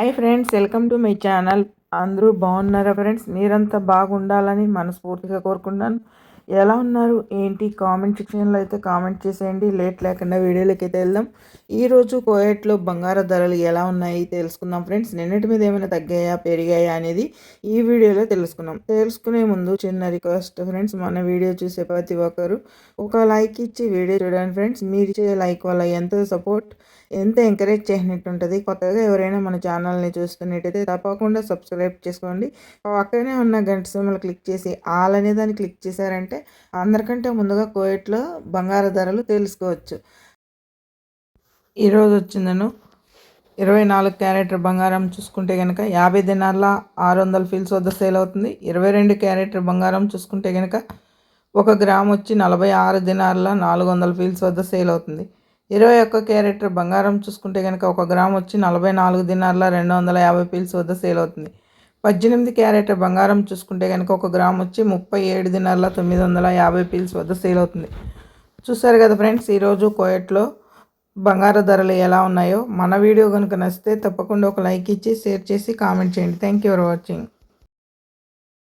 Hi friends welcome to my channel. అందరూ బాగున్నారా friends? మీరంతా బాగుండాలని మనస్ఫూర్తిగా కోరుకుంటున్నాను. ఎలా ఉన్నారు? ఏంటి? కామెంట్ సెక్షన్లో అయితే కామెంట్ చేసేయండి. లేట్ లేకుండా వీడియోలోకి అయితే వెళ్దాం ఈరోజు కోయట్లో బంగారు ధరలు ఎలా ఉన్నాయి తెలుసుకుందాం ఫ్రెండ్స్. నిన్నటి మీద ఏమైనా తగ్గాయా? పెరిగాయా? అనేది ఈ వీడియోలో తెలుసుకుందాం. తెలుసుకునే ముందు చిన్న రిక్వెస్ట్ ఫ్రెండ్స్. మన వీడియో చూసే ప్రతి ఒక్కరు ఒక లైక్ ఇచ్చి వీడియో చూడండి ఫ్రెండ్స్. మీరు ఇచ్చే లైక్ వల్ల ఎంత సపోర్ట్ ఎంత ఎంకరేజ్ చేసినట్టు ఉంటుంది. కొత్తగా ఎవరైనా మన ఛానల్ని చూస్తున్నట్టయితే తప్పకుండా సబ్స్క్రైబ్ చేసుకోండి. పక్కనే ఉన్న గంట సిమ్మలు క్లిక్ చేసి ఆల్ అనే దాన్ని క్లిక్ చేశారంటే అందరికంటే ముందుగా కోయట్లో బంగారు ధరలు తెలుసుకోవచ్చు. ఈరోజు వచ్చిందను ఇరవై నాలుగు క్యారెట్ బంగారం చూసుకుంటే కనుక యాభై దినాల ఆరు వందల ఫీల్స్ వద్ద సేల్ అవుతుంది. ఇరవై రెండు క్యారెట్ బంగారం చూసుకుంటే కనుక ఒక గ్రామ్ వచ్చి నలభై ఆరు దినాల నాలుగు వందల ఫీల్స్ వద్ద సేల్ అవుతుంది. ఇరవై ఒక్క క్యారెట్ బంగారం చూసుకుంటే కనుక ఒక గ్రామ్ వచ్చి నలభై నాలుగు దినాల రెండు వందల యాభై ఫీల్స్ వద్ద సేల్ అవుతుంది. పద్దెనిమిది క్యారెట్ బంగారం చూసుకుంటే కనుక ఒక గ్రామ్ వచ్చి ముప్పై ఏడు దినాల తొమ్మిది వందల యాభై పీల్స్ వద్ద సేల్ అవుతుంది. చూసారు కదా ఫ్రెండ్స్ ఈరోజు కోయట్లో బంగారు ధరలు ఎలా ఉన్నాయో. మన వీడియో కనుక నచ్చితే తప్పకుండా ఒక లైక్ ఇచ్చి షేర్ చేసి కామెంట్ చేయండి. Thank you for watching.